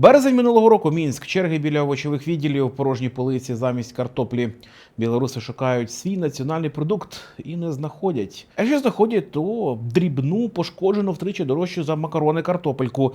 Березень минулого року Мінськ, черги біля овочевих відділів, порожні полиці замість картоплі. Білоруси шукають свій національний продукт і не знаходять. А якщо знаходять, то дрібну, пошкоджену втричі дорожчу за макарони картопельку.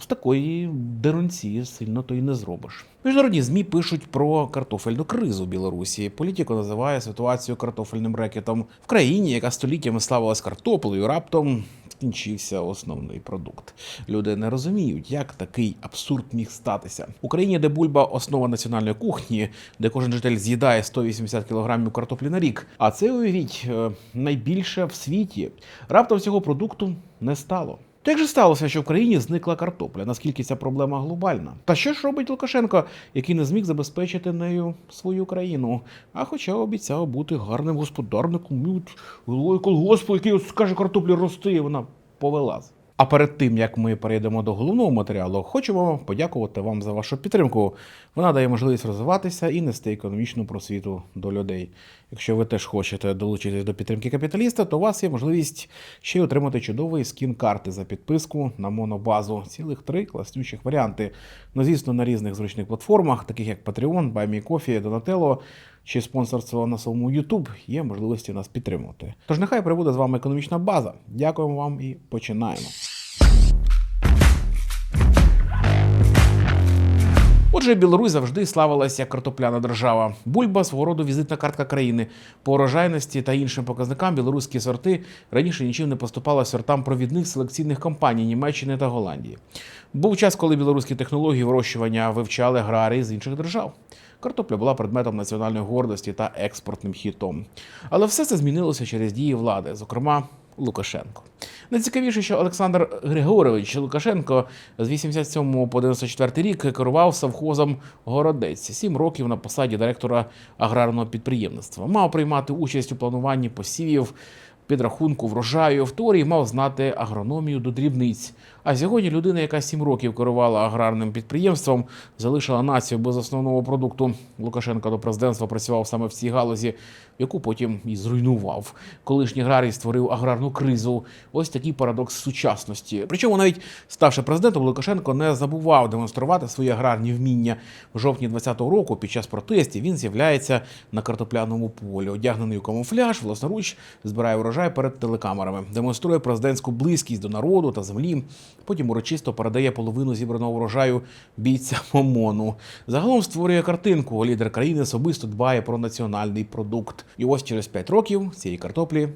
З такої дерунці сильно то й не зробиш. Міжнародні змі пишуть про картофельну кризу в Білорусі. Політико називає ситуацію картофельним рекетом в країні, яка століттями славилась картоплею. Раптом скінчився основний продукт. Люди не розуміють, як такий абсурд міг статися. В Україні, де бульба основа національної кухні, де кожен житель з'їдає 180 кілограмів картоплі на рік. А це уявіть е, найбільше в світі. Раптом цього продукту не стало. То як же сталося, що в країні зникла картопля? Наскільки ця проблема глобальна? Та що ж робить Лукашенко, який не зміг забезпечити нею свою країну? А хоча обіцяв бути гарним господарником, головою колгоспу, який скаже картоплі рости, вона повелась. А перед тим як ми перейдемо до головного матеріалу, хочемо подякувати вам за вашу підтримку. Вона дає можливість розвиватися і нести економічну просвіту до людей. Якщо ви теж хочете долучитись до підтримки капіталіста, то у вас є можливість ще й отримати чудовий скін карти за підписку на монобазу. Цілих три класнючих варіанти. Ну, звісно, на різних зручних платформах, таких як Patreon, BuyMeCoffee, Donatello, чи спонсорство на самому YouTube, є можливості нас підтримувати. Тож нехай прибуде з вами економічна база. Дякуємо вам і починаємо. Отже, Білорусь завжди славилася як картопляна держава. Бульба свого роду візитна картка країни. По урожайності та іншим показникам білоруські сорти раніше нічим не поступали сортам провідних селекційних компаній Німеччини та Голландії. Був час, коли білоруські технології вирощування вивчали аграрії з інших держав. Картопля була предметом національної гордості та експортним хітом. Але все це змінилося через дії влади, зокрема Лукашенко. Найцікавіше, що Олександр Григорович Лукашенко з 87 по 94 рік керував совхозом Городець. Сім років на посаді директора аграрного підприємництва. Мав приймати участь у плануванні посівів, підрахунку врожаю. В теорії мав знати агрономію до дрібниць. А сьогодні людина, яка сім років керувала аграрним підприємством, залишила націю без основного продукту. Лукашенко до президентства працював саме в цій галузі, яку потім і зруйнував. Колишній аграрій створив аграрну кризу. Ось такий парадокс сучасності. Причому навіть ставши президентом, Лукашенко не забував демонструвати свої аграрні вміння. В жовтні 20-го року, під час протестів, він з'являється на картопляному полі, одягнений у камуфляж, власноруч збирає врожай перед телекамерами, демонструє президентську близькість до народу та землі. Потім урочисто передає половину зібраного врожаю бійцям ОМОНу. Загалом створює картинку. Лідер країни особисто дбає про національний продукт. І ось через 5 років цієї картоплі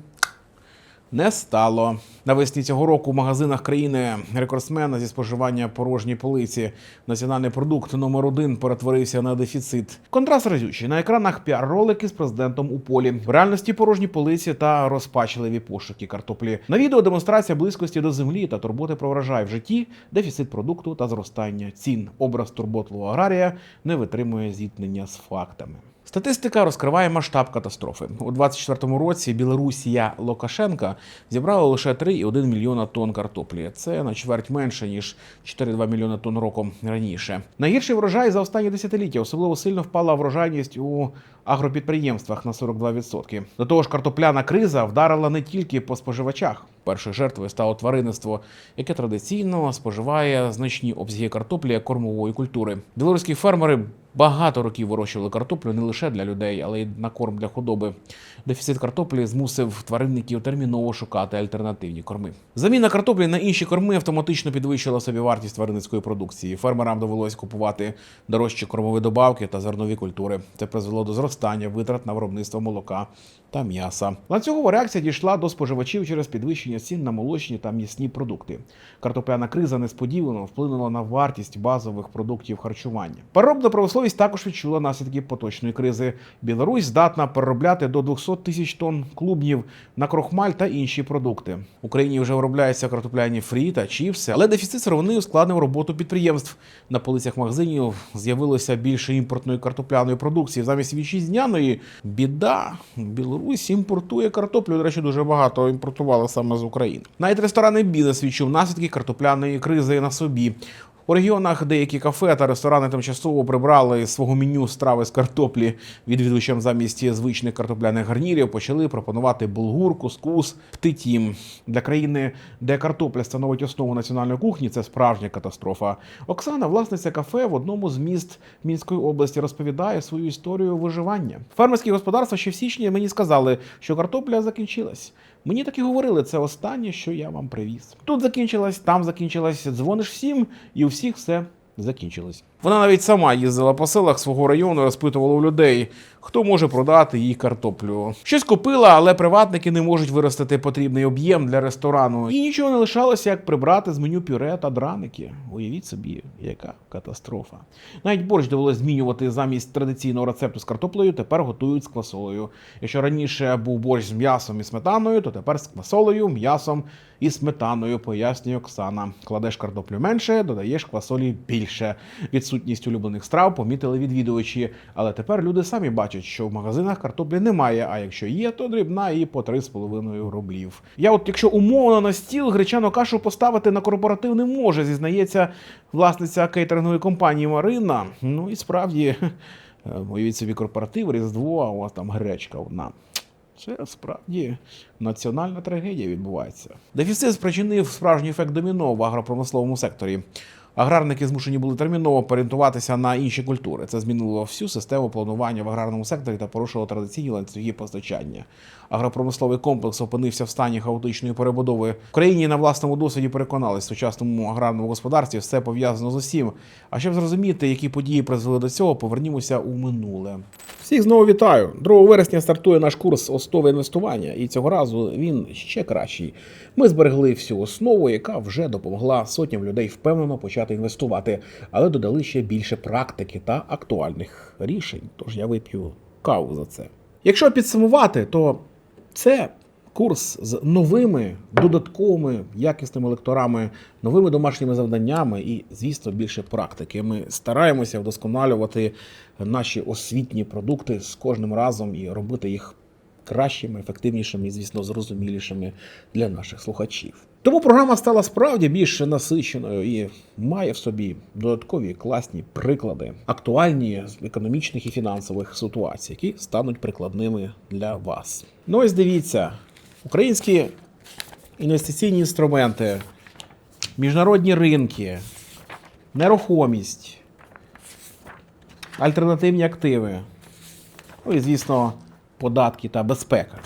не стало. Навесні цього року в магазинах країни рекордсмена зі споживання порожньої полиці. Національний продукт номер один перетворився на дефіцит. Контраст разючий. На екранах піар-ролики з президентом у полі. В реальності порожні полиці та розпачливі пошуки картоплі. На відео демонстрація близькості до землі та турботи про врожай в житті, дефіцит продукту та зростання цін. Образ турботливого аграрія не витримує зіткнення з фактами. Статистика розкриває масштаб катастрофи. У 24-му році Білорусія Лукашенка зібрала лише 3,1 мільйона тонн картоплі. Це на чверть менше ніж 4,2 мільйона тонн роком раніше. Найгірший врожай за останні десятиліття особливо сильно впала врожайність у агропідприємствах на 42%. До того ж, картопляна криза вдарила не тільки по споживачах. Першою жертвою стало тваринництво, яке традиційно споживає значні обсяги картоплі як кормової культури. Білоруські фермери багато років вирощували картоплю не лише для людей, але й на корм для худоби. Дефіцит картоплі змусив тваринників терміново шукати альтернативні корми. Заміна картоплі на інші корми автоматично підвищила собівартість тваринницької продукції. Фермерам довелось купувати дорожчі кормові добавки та зернові культури. Це призвело до зростання витрат на виробництво молока та м'яса. Ланцюгова реакція дійшла до споживачів через підвищення цін на молочні та м'ясні продукти. Картопляна криза несподівано вплинула на вартість базових продуктів харчування. Переробна промисловість також відчула наслідки поточної кризи. Білорусь здатна переробляти до 200 тисяч тонн клубнів на крохмаль та інші продукти. В Україні вже виробляються картопляні фрі та чіпси, але дефіцит сировини ускладнив роботу підприємств. На полицях магазинів з'явилося більше імпортної картопляної продукції. Замість вітчизняної біда. Білорусь імпортує картоплю. До речі, дуже багато імпортували саме з України. Навіть ресторанний бізнес відчув наслідки картопляної кризи на собі. У регіонах деякі кафе та ресторани тимчасово прибрали свого меню страви з картоплі відвідувачам замість звичних картопляних гарнірів почали пропонувати булгур, кускус, птитім. Для країни, де картопля становить основу національної кухні, це справжня катастрофа. Оксана, власниця кафе в одному з міст Мінської області, розповідає свою історію виживання. Фермерські господарства ще в січні мені сказали, що картопля закінчилась. Мені так і говорили, це останнє, що я вам привіз. Тут закінчилась, там закінчилось, Дзвониш всім, і у всіх все закінчилось. Вона навіть сама їздила по селах свого району, розпитувала у людей, хто може продати їй картоплю. Щось купила, але приватники не можуть виростити потрібний об'єм для ресторану. І нічого не лишалося, як прибрати з меню пюре та драники. Уявіть собі, яка катастрофа. Навіть борщ довелося змінювати замість традиційного рецепту з картоплею, тепер готують з квасолею. Якщо раніше був борщ з м'ясом і сметаною, то тепер з квасолею, м'ясом і сметаною, пояснює Оксана. Кладеш картоплю менше, додаєш квасолі більше. Відсутність улюблених страв помітили відвідувачі, але тепер люди самі бачать, що в магазинах картоплі немає, а якщо є, то дрібна і по 3,5 рублів. Я от якщо умовно на стіл гречану кашу поставити на корпоратив не може, зізнається власниця кейтерингової компанії Марина. Ну і справді, е, уявіть собі корпоратив, Різдво, а у вас там гречка одна. Це справді національна трагедія відбувається. Дефіцит спричинив справжній ефект доміно в агропромисловому секторі. Аграрники змушені були терміново орієнтуватися на інші культури. Це змінило всю систему планування в аграрному секторі та порушило традиційні ланцюги постачання. Агропромисловий комплекс опинився в стані хаотичної перебудови. В країні на власному досвіді переконались, в сучасному аграрному господарстві все пов'язано з усім. А щоб зрозуміти, які події призвели до цього, повернімося у минуле. Всіх знову вітаю. 2 вересня стартує наш курс основи інвестування, і цього разу він ще кращий. Ми зберегли всю основу, яка вже допомогла сотням людей впевнено почати інвестувати, але додали ще більше практики та актуальних рішень. Тож я вип'ю каву за це. Якщо підсумувати, то це курс з новими додатковими якісними лекторами, новими домашніми завданнями і, звісно, більше практики. Ми стараємося вдосконалювати наші освітні продукти з кожним разом і робити їх кращими, ефективнішими і, звісно, зрозумілішими для наших слухачів. Тому програма стала справді більш насиченою і має в собі додаткові класні приклади, актуальні з економічних і фінансових ситуацій, які стануть прикладними для вас. Ну ось дивіться, українські інвестиційні інструменти, міжнародні ринки, нерухомість, альтернативні активи, ну і, звісно, податки та безпека.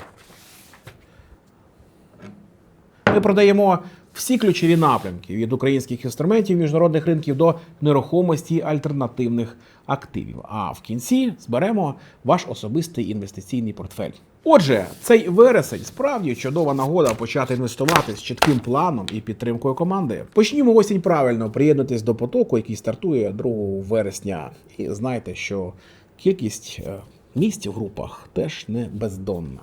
Ми продаємо всі ключові напрямки від українських інструментів міжнародних ринків до нерухомості альтернативних активів. А в кінці зберемо ваш особистий інвестиційний портфель. Отже, цей вересень справді чудова нагода почати інвестувати з чітким планом і підтримкою команди. Почнімо осінь правильно, приєднатись до потоку, який стартує 2 вересня. І знайте, що кількість е, місць в групах теж не бездонна.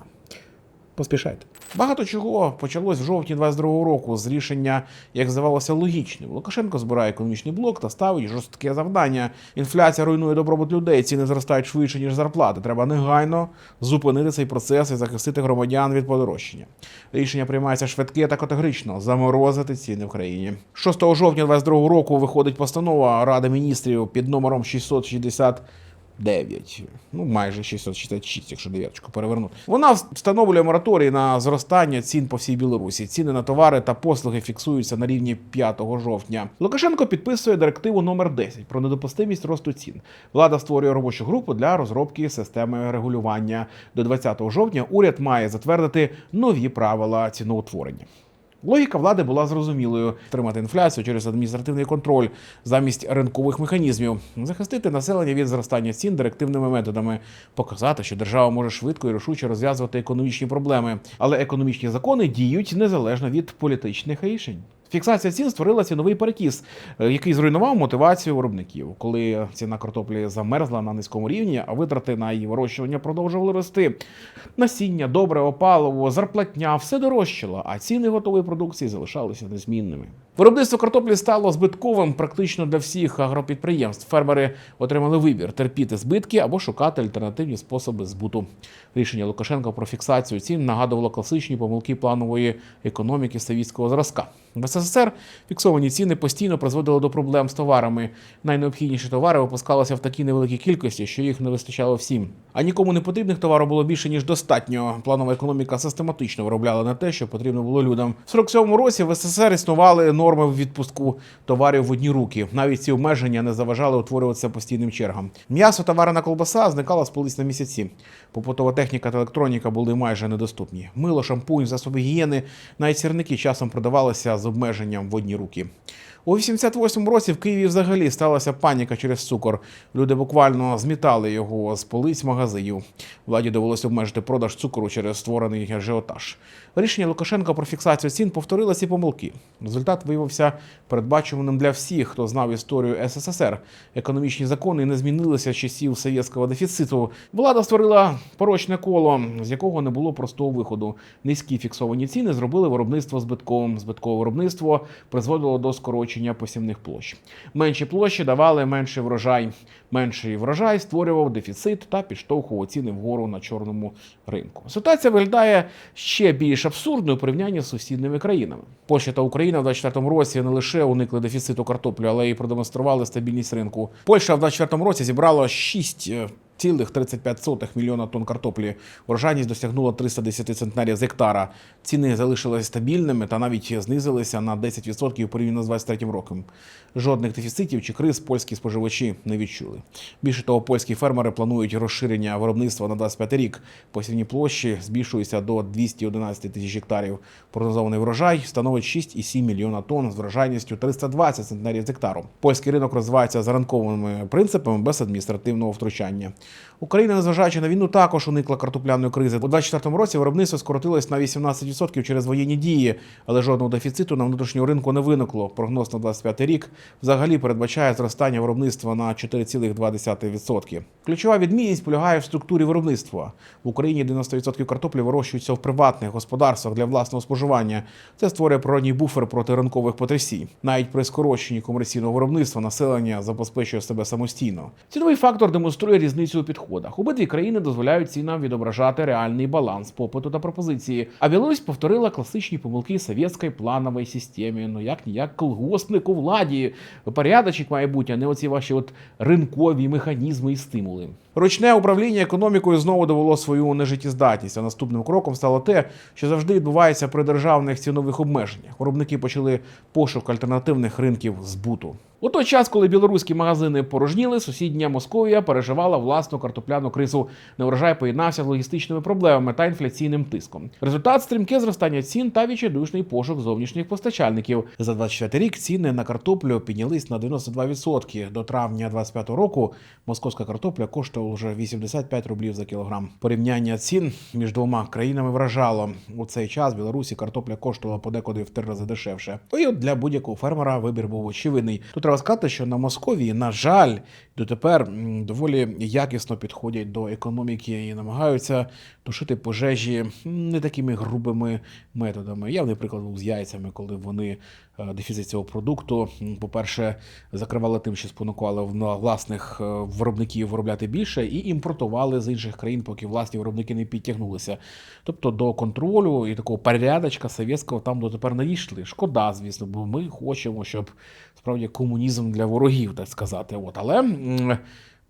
Поспішайте. Багато чого почалось в жовтні 22-го року з рішення, як здавалося, логічним. Лукашенко збирає економічний блок та ставить жорстке завдання. Інфляція руйнує добробут людей, ціни зростають швидше, ніж зарплати. Треба негайно зупинити цей процес і захистити громадян від подорожчання. Рішення приймається швидке та категорично заморозити ціни в країні. 6 жовтня 22-го року виходить постанова Ради міністрів під номером 660 9, ну майже 666, якщо дев'яточку перевернути. Вона встановлює мораторій на зростання цін по всій Білорусі. Ціни на товари та послуги фіксуються на рівні 5 жовтня. Лукашенко підписує директиву номер 10 про недопустимість росту цін. Влада створює робочу групу для розробки системи регулювання. До 20 жовтня уряд має затвердити нові правила ціноутворення. Логіка влади була зрозумілою: тримати інфляцію через адміністративний контроль замість ринкових механізмів, захистити населення від зростання цін директивними методами, показати, що держава може швидко і рішуче розв'язувати економічні проблеми, але економічні закони діють незалежно від політичних рішень. Фіксація цін створила ціновий перекіс, е, який зруйнував мотивацію виробників. Коли ціна картоплі замерзла на низькому рівні, а витрати на її вирощування продовжували рости. Насіння, добре, опалово, зарплатня все дорожчало, а ціни готової продукції залишалися незмінними. Виробництво картоплі стало збитковим практично для всіх агропідприємств. Фермери отримали вибір терпіти збитки або шукати альтернативні способи збуту. Рішення Лукашенка про фіксацію цін нагадувало класичні помилки планової економіки совітського зразка. В СССР фіксовані ціни постійно призводили до проблем з товарами. Найнеобхідніші товари випускалися в такій невеликій кількості, що їх не вистачало всім. А нікому не потрібних товарів було більше ніж достатньо. Планова економіка систематично виробляла не те, що потрібно було людям. В 47-му році в СССР існували норми в відпуску товарів в одні руки. Навіть ці обмеження не заважали утворюватися постійним чергам. М'ясо та варена колбаса зникала з полиць на місяці. Попутова техніка та електроніка були майже недоступні. Мило, шампунь, засоби гігієни, навіть сірники часом продавалися з обмеженням в одні руки. У 88-му році в Києві взагалі сталася паніка через цукор. Люди буквально змітали його з полиць магазинів. Владі довелося обмежити продаж цукру через створений ажіотаж. Рішення Лукашенка про фіксацію цін повторило ці помилки. Результат виявився передбачуваним для всіх, хто знав історію СССР. Економічні закони не змінилися з часів совєтського дефіциту. Влада створила порочне коло, з якого не було простого виходу. Низькі фіксовані ціни зробили виробництво збитковим. Збиткове виробництво призводило до скорочення посівних площ. Менші площі давали менший врожай. Менший врожай створював дефіцит та підштовхував ціни вгору на чорному ринку. Ситуація виглядає ще більш абсурдною у порівнянні з сусідніми країнами. Польща та Україна в 24-му році не лише уникли дефіциту картоплі, але й продемонстрували стабільність ринку. Польща в 24-му році зібрала 6 цілих 35 мільйона тонн картоплі. Урожайність досягнула 310 центнерів з гектара. Ціни залишилися стабільними та навіть знизилися на 10% порівняно з 23 роком. Жодних дефіцитів чи криз польські споживачі не відчули. Більше того, польські фермери планують розширення виробництва на 25 рік. Посівні площі збільшуються до 211 тисяч гектарів. Прогнозований врожай становить 6,7 мільйона тонн з врожайністю 320 центнерів з гектару. Польський ринок розвивається за ранковими принципами без адміністративного втручання. Україна, незважаючи на війну, також уникла картопляної кризи. У 24 році виробництво скоротилось на 18% через воєнні дії, але жодного дефіциту на внутрішньому ринку не виникло. Прогноз на 25 рік взагалі передбачає зростання виробництва на 4,2%. Ключова відмінність полягає в структурі виробництва. В Україні 90% картоплі вирощуються в приватних господарствах для власного споживання. Це створює природній буфер проти ринкових потрясінь. Навіть при скороченні комерційного виробництва населення забезпечує себе самостійно. Ціновий фактор демонструє різницю у підходах. Обидві країни дозволяють цінам відображати реальний баланс попиту та пропозиції. А Білорусь повторила класичні помилки совєтської планової системи. Ну як ніяк колгоспник у владі. Порядочок має бути, а не оці ваші от ринкові механізми і стимули. Ручне управління економікою знову довело свою нежиттєздатність. А наступним кроком стало те, що завжди відбувається при державних цінових обмеженнях. Виробники почали пошук альтернативних ринків збуту. У той час, коли білоруські магазини порожніли, сусідня Московія переживала власну картопляну кризу. Неврожай поєднався з логістичними проблемами та інфляційним тиском. Результат стрімке зростання цін та відчайдушний пошук зовнішніх постачальників. За 24 рік ціни на картоплю піднялись на 92%. До травня 25 року московська картопля коштувала вже 85 рублів за кілограм. Порівняння цін між двома країнами вражало. У цей час в Білорусі картопля коштувала подекуди в три рази дешевше. І от для будь-якого фермера вибір був очевидний. Тут треба сказати, що на Московії, на жаль, дотепер доволі якісно підходять до економіки і намагаються тушити пожежі не такими грубими методами. Явний приклад був з яйцями, коли вони е, дефіцит цього продукту, по-перше, закривали тим, що спонукували власних е, виробників виробляти більше, і імпортували з інших країн, поки власні виробники не підтягнулися. Тобто до контролю і такого порядочка совєтського там дотепер не дійшли. Шкода, звісно, бо ми хочемо, щоб справді комунізм для ворогів, так сказати. От, але.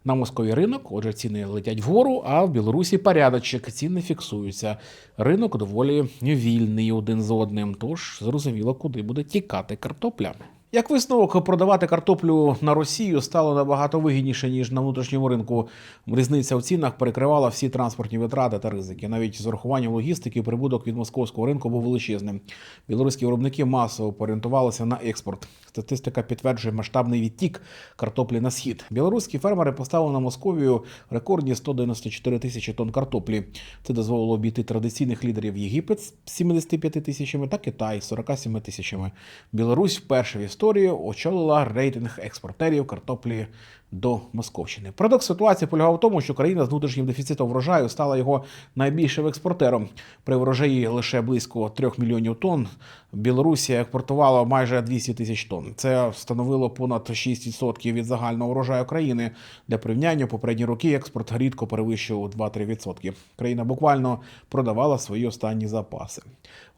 На Москві ринок, отже, ціни летять вгору, а в Білорусі порядочок, ціни фіксуються. Ринок доволі вільний один з одним, тож зрозуміло, куди буде тікати картопля. Як висновок, продавати картоплю на Росію стало набагато вигідніше, ніж на внутрішньому ринку. Різниця в цінах перекривала всі транспортні витрати та ризики. Навіть з урахуванням логістики прибуток від московського ринку був величезним. Білоруські виробники масово порієнтувалися на експорт. Статистика підтверджує масштабний відтік картоплі на схід. Білоруські фермери поставили на Московію рекордні 194 тисячі тонн картоплі. Це дозволило обійти традиційних лідерів Єгипет з 75 тисячами та Китай з 47 тисячами. Білорусь вперше в історії очолила рейтинг експортерів картоплі до Московщини. Парадокс ситуації полягав в тому, що країна з внутрішнім дефіцитом врожаю стала його найбільшим експортером. При врожаї лише близько 3 мільйонів тонн. Білорусія експортувала майже 200 тисяч тонн. Це становило понад 6% від загального врожаю країни. Для порівняння попередні роки експорт рідко перевищував 2-3%. Країна буквально продавала свої останні запаси.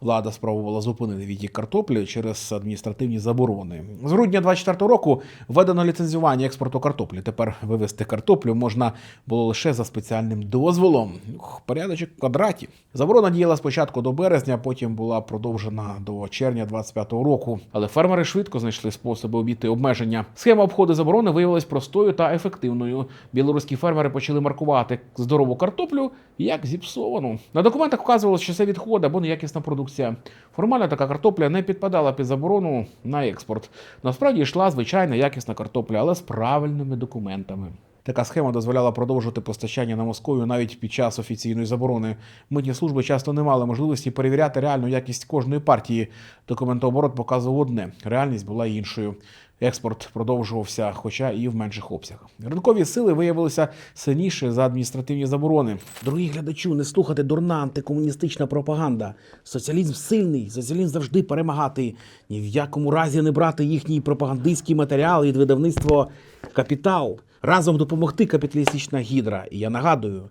Влада спробувала зупинити відтік картоплі через адміністративні заборони. З грудня 24 року введено ліцензування експорту картоплі. Тепер вивезти картоплю можна було лише за спеціальним дозволом. Ух, порядочок в квадраті. Заборона діяла спочатку до березня, потім була продовжена до червня 25 року. Але фермери швидко знайшли способи обійти обмеження. Схема обходу заборони виявилась простою та ефективною. Білоруські фермери почали маркувати здорову картоплю як зіпсовану. На документах вказувалося, що це відходи або неякісна продукція. Формально така картопля не підпадала під заборону на експорт. Насправді йшла звичайна якісна картопля, але з правильними документами. Така схема дозволяла продовжувати постачання на Московію навіть під час офіційної заборони. Митні служби часто не мали можливості перевіряти реальну якість кожної партії. Документооборот показував одне, реальність була іншою. Експорт продовжувався, хоча і в менших обсягах. Ринкові сили виявилися сильніші за адміністративні заборони. Дорогі глядачу, не слухати дурна антикомуністична пропаганда. Соціалізм сильний, соціалізм завжди перемагати. Ні в якому разі не брати їхній пропагандистський матеріал від видавництва Капітал. Разом допомогти капіталістична гідра. І я нагадую,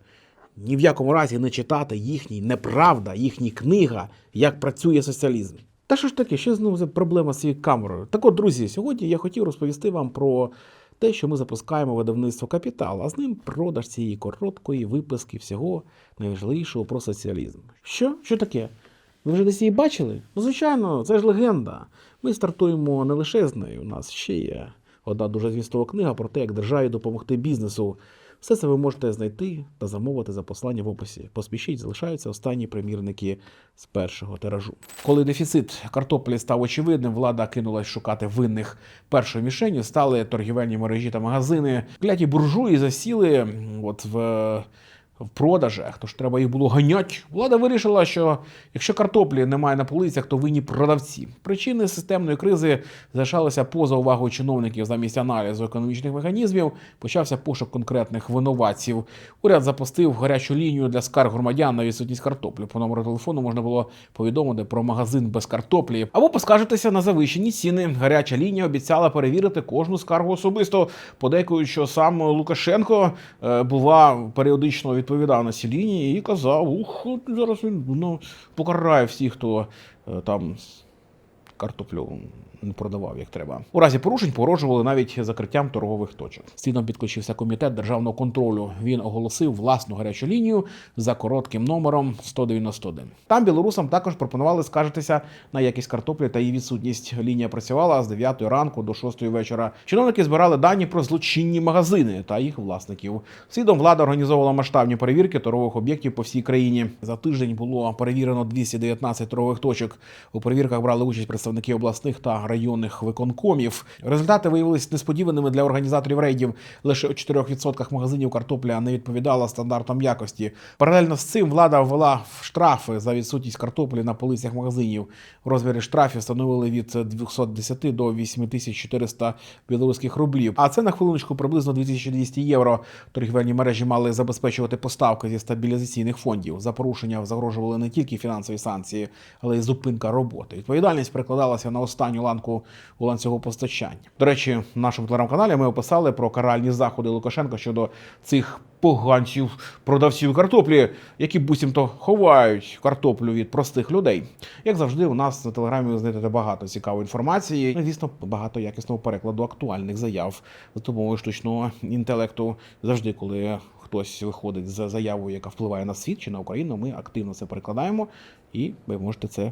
ні в якому разі не читати їхній неправда, їхній книга, як працює соціалізм. Та що ж таке, ще знову проблема з цією камерою. Так от, друзі, сьогодні я хотів розповісти вам про те, що ми запускаємо видавництво Капітал, а з ним продаж цієї короткої виписки всього найважливішого про соціалізм. Що? Що таке? Ви вже десь її бачили? Ну, звичайно, це ж легенда. Ми стартуємо не лише з нею. У нас ще є одна дуже змістова книга про те, як державі допомогти бізнесу. Все це ви можете знайти та замовити за послання в описі. Поспішіть, залишаються останні примірники з першого тиражу. Коли дефіцит картоплі став очевидним, влада кинулась шукати винних. Першою мішенью стали торгівельні мережі та магазини. Кляті буржуї засіли от в. В продажах, тож треба їх було ганяти. Влада вирішила, що якщо картоплі немає на полицях, то винні продавці. Причини системної кризи залишалися поза увагою чиновників замість аналізу економічних механізмів. Почався пошук конкретних винуватців. Уряд запустив гарячу лінію для скарг громадян на відсутність картоплі. По номеру телефону можна було повідомити про магазин без картоплі. Або поскаржитися на завищені ціни. Гаряча лінія обіцяла перевірити кожну скаргу особисто. Подейкують, що сам Лукашенко е, бува періодично відповідав на ці лінії і казав: ух, зараз він ну, покарає всіх, хто е, там картоплю продавав як треба. У разі порушень погрожували навіть закриттям торгових точок. Слідом підключився комітет державного контролю. Він оголосив власну гарячу лінію за коротким номером 191. Там білорусам також пропонували скаржитися на якість картоплі та її відсутність. Лінія працювала з 9 ранку до 6 вечора. Чиновники збирали дані про злочинні магазини та їх власників. Слідом влада організовувала масштабні перевірки торгових об'єктів по всій країні. За тиждень було перевірено 219 торгових точок. У перевірках брали участь представники обласних та районних виконкомів. Результати виявилися несподіваними для організаторів рейдів. Лише у 4% магазинів картопля не відповідала стандартам якості. Паралельно з цим влада ввела штрафи за відсутність картоплі на полицях магазинів. Розміри штрафів становили від 210 до 8400 білоруських рублів. А це на хвилиночку приблизно 2200 євро. Торгівельні мережі мали забезпечувати поставки зі стабілізаційних фондів. За порушення загрожували не тільки фінансові санкції, але й зупинка роботи. Відповідальність перекладалася на останню ланку у ланцюгу постачання. До речі, в нашому телеграм-каналі ми описали про каральні заходи Лукашенка щодо цих поганців, продавців картоплі, які буцімто ховають картоплю від простих людей. Як завжди, у нас на телеграмі ви знайдете багато цікавої інформації. Ну, і, звісно, багато якісного перекладу актуальних заяв за допомогою штучного інтелекту. Завжди, коли хтось виходить з заявою, яка впливає на світ чи на Україну, ми активно це перекладаємо, і ви можете це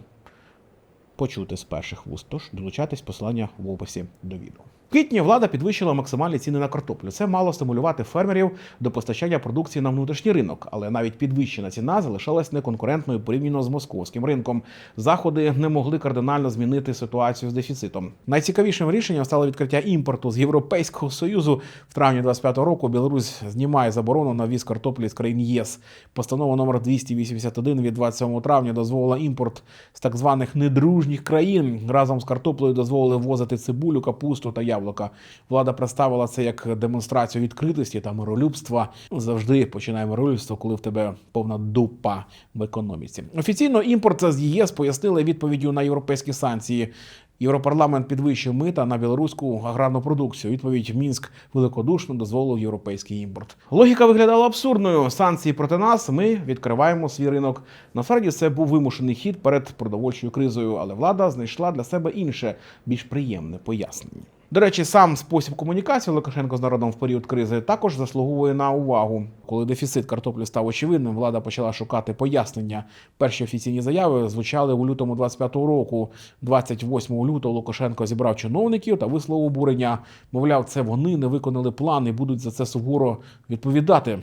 почути з перших вуст. Тож долучайтесь посилання в описі до відео. Квітні влада підвищила максимальні ціни на картоплю. Це мало стимулювати фермерів до постачання продукції на внутрішній ринок, але навіть підвищена ціна залишалась неконкурентною порівняно з московським ринком. Заходи не могли кардинально змінити ситуацію з дефіцитом. Найцікавішим рішенням стало відкриття імпорту з Європейського союзу. В травні 25 року Білорусь знімає заборону на ввіз картоплі з країн ЄС. Постанова номер 281 від 27 травня дозволила імпорт з так званих недружніх країн. Разом з картоплею дозволили ввозити цибулю, капусту та яблука. Яблука. Влада представила це як демонстрацію відкритості та миролюбства. Завжди починає миролюбство, коли в тебе повна дупа в економіці. Офіційно імпорт з ЄС пояснили відповіддю на європейські санкції. Європарламент підвищив мита на білоруську аграрну продукцію. Відповідь Мінськ великодушно дозволив європейський імпорт. Логіка виглядала абсурдною. Санкції проти нас. Ми відкриваємо свій ринок. Насправді це був вимушений хід перед продовольчою кризою, але влада знайшла для себе інше, більш приємне пояснення. До речі, сам спосіб комунікації Лукашенко з народом в період кризи також заслуговує на увагу. Коли дефіцит картоплі став очевидним, влада почала шукати пояснення. Перші офіційні заяви звучали у лютому 25-го року. 28 лютого Лукашенко зібрав чиновників та висловив обурення. Мовляв, це вони не виконали план і будуть за це суворо відповідати.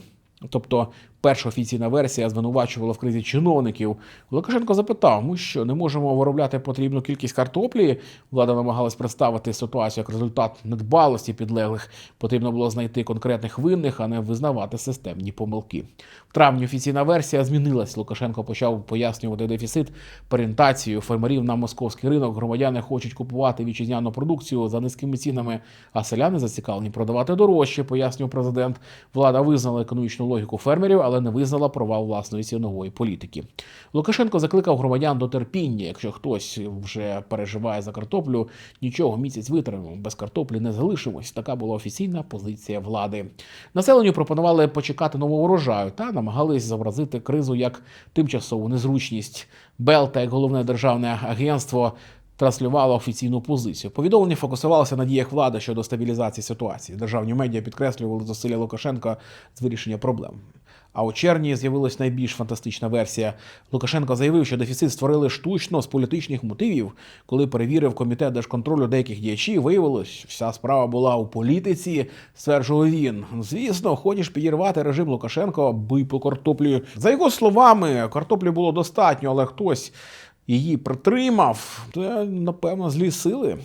Тобто, перша офіційна версія звинувачувала в кризі чиновників. Лукашенко запитав: ми що не можемо виробляти потрібну кількість картоплі? Влада намагалась представити ситуацію як результат недбалості підлеглих. Потрібно було знайти конкретних винних, а не визнавати системні помилки. В травні офіційна версія змінилась. Лукашенко почав пояснювати дефіцит перієнтацію фермерів на московський ринок. Громадяни хочуть купувати вітчизняну продукцію за низькими цінами, а селяни зацікавлені продавати дорожче, пояснював президент. Влада визнала економічну логіку фермерів, але не визнала провал власної цінової політики. Лукашенко закликав громадян до терпіння. Якщо хтось вже переживає за картоплю, нічого місяць витримав. Без картоплі не залишимось. Така була офіційна позиція влади. Населенню пропонували почекати нового урожаю та намагались зобразити кризу як тимчасову незручність. Белта, як головне державне агентство. Транслювала офіційну позицію. Повідомлення фокусувалося на діях влади щодо стабілізації ситуації. Державні медіа підкреслювали зусилля Лукашенка з вирішення проблем. А у червні з'явилась найбільш фантастична версія. Лукашенко заявив, що дефіцит створили штучно з політичних мотивів. Коли перевірив комітет держконтролю деяких діячів, виявилось, вся справа була у політиці. Стверджував він. Звісно, хочеш підірвати режим Лукашенко, бий по картоплі. За його словами, картоплі було достатньо, але хтось її притримав. Це, напевно, злі сили.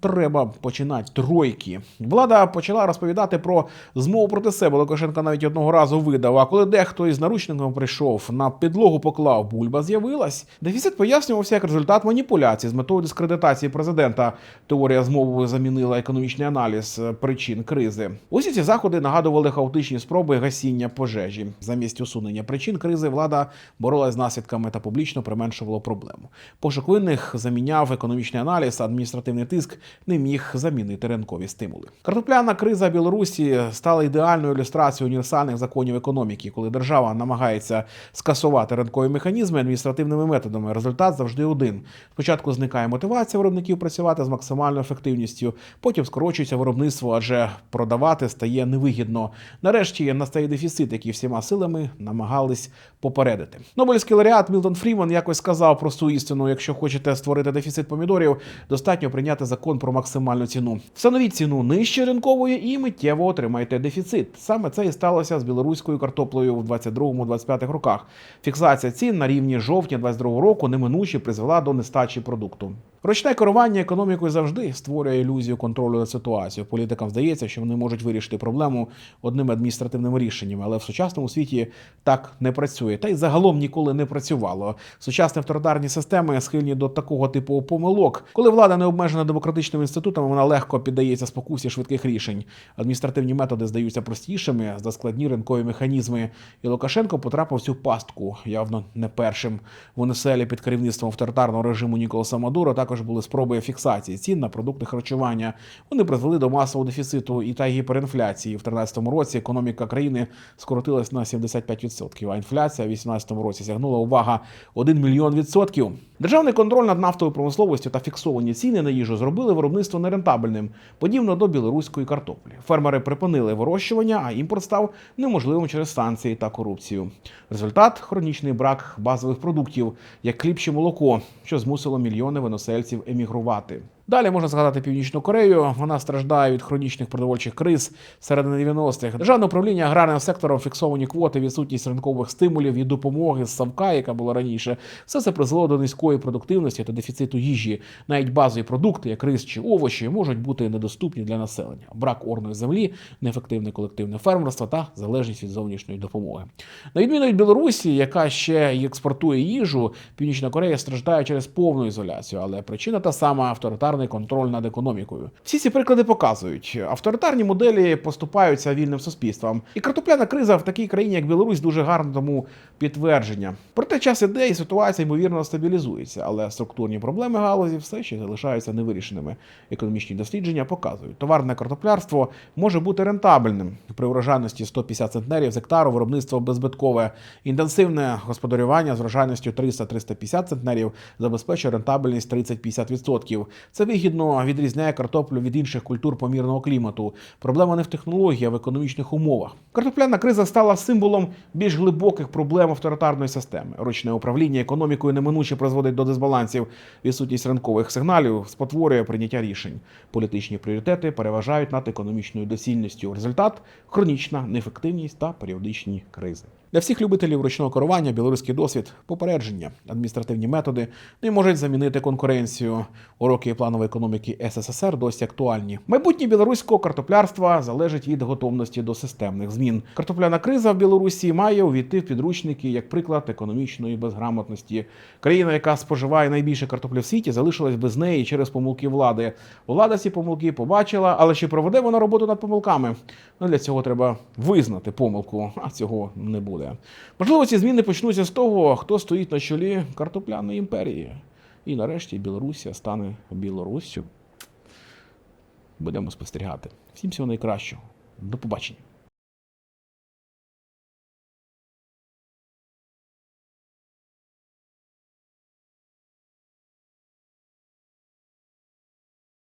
Треба починати тройки. Влада почала розповідати про змову проти себе. Лукашенко навіть одного разу видав. А коли дехто із наручником прийшов, на підлогу поклав, бульба з'явилась. Дефіцит пояснювався як результат маніпуляцій з метою дискредитації президента. Теорія змови замінила економічний аналіз причин кризи. Усі ці заходи нагадували хаотичні спроби гасіння пожежі. Замість усунення причин кризи влада боролась з наслідками та публічно применшувала проблему. Пошук винних заміняв економічний аналіз, адміністративний тиск не міг замінити ринкові стимули. Картопляна криза Білорусі стала ідеальною ілюстрацією універсальних законів економіки, коли держава намагається скасувати ринкові механізми адміністративними методами. Результат завжди один: спочатку зникає мотивація виробників працювати з максимальною ефективністю, потім скорочується виробництво, адже продавати стає невигідно. Нарешті настає дефіцит, який всіма силами намагались попередити. Нобелівський лауреат Мілтон Фріман якось сказав просту істину: якщо хочете створити дефіцит помідорів, достатньо прийняти закон про максимальну ціну. Встановіть ціну нижче ринкової і миттєво отримайте дефіцит. Саме це і сталося з білоруською картоплею в 22-25 роках. Фіксація цін на рівні жовтня 22 року неминуче призвела до нестачі продукту. Ручне керування економікою завжди створює ілюзію контролю над ситуацією. Політикам здається, що вони можуть вирішити проблему одними адміністративними рішеннями, але в сучасному світі так не працює. Та й загалом ніколи не працювало. Сучасні авторитарні системи схильні до такого типу помилок, коли влада не обмежена демократичними інститутами, вона легко піддається спокусі швидких рішень. Адміністративні методи здаються простішими за складні ринкові механізми. І Лукашенко потрапив в цю пастку явно не першим. В Венеселі під керівництвом авторитарного режиму Ніколаса Мадуро також були спроби фіксації цін на продукти харчування. Вони призвели до масового дефіциту і та гіперінфляції. В 2013 році економіка країни скоротилась на 75%, а інфляція в 2018 році сягнула увага 1 мільйон відсотків. Державний контроль над нафтовою промисловістю та фіксовані ціни на їжу зробили виробництво нерентабельним, подібно до білоруської картоплі. Фермери припинили вирощування, а імпорт став неможливим через санкції та корупцію. Результат хронічний брак базових продуктів, як хліб чи молоко, що змусило мільйони виносельців емігрувати. Далі можна згадати Північну Корею. Вона страждає від хронічних продовольчих криз середини 90-х. Державне управління аграрним сектором фіксовані квоти, відсутність ринкових стимулів і допомоги з Савка, яка була раніше. Все це призвело до низької продуктивності та дефіциту їжі. Навіть базові продукти, як рис чи овочі, можуть бути недоступні для населення. Брак орної землі, неефективне колективне фермерство та залежність від зовнішньої допомоги. На відміну від Білорусі, яка ще й експортує їжу, Північна Корея страждає через повну ізоляцію, але причина та сама авторитарна авторитарний контроль над економікою. Всі ці приклади показують, авторитарні моделі поступаються вільним суспільствам. І картопляна криза в такій країні, як Білорусь, дуже гарно тому підтвердження. Проте час іде і ситуація ймовірно стабілізується, але структурні проблеми галузі все ще залишаються невирішеними. Економічні дослідження показують, товарне картоплярство може бути рентабельним при урожайності 150 центнерів з гектару, виробництво беззбиткове, інтенсивне господарювання з врожайністю 300-350 центнерів забезпечує рентабельність 30-50%. Це вигідно відрізняє картоплю від інших культур помірного клімату. Проблема не в технології, а в економічних умовах. Картопляна криза стала символом більш глибоких проблем авторитарної системи. Ручне управління економікою неминуче призводить до дисбалансів. Відсутність ринкових сигналів спотворює прийняття рішень. Політичні пріоритети переважають над економічною доцільністю. Результат хронічна неефективність та періодичні кризи. Для всіх любителів ручного керування білоруський досвід попередження, адміністративні методи не можуть замінити конкуренцію. Уроки планової економіки СССР досі актуальні. Майбутнє білоруського картоплярства залежить від готовності до системних змін. Картопляна криза в Білорусі має увійти в підручники як приклад економічної безграмотності. Країна, яка споживає найбільше картоплі в світі, залишилась без неї через помилки влади. Влада ці помилки побачила, але чи проведе вона роботу над помилками? Ну, для цього треба визнати помилку, а цього не буде. Можливо, ці зміни почнуться з того, хто стоїть на чолі картопляної імперії. І нарешті Білорусія стане Білоруссю. Будемо спостерігати. Всім всього найкращого. До побачення.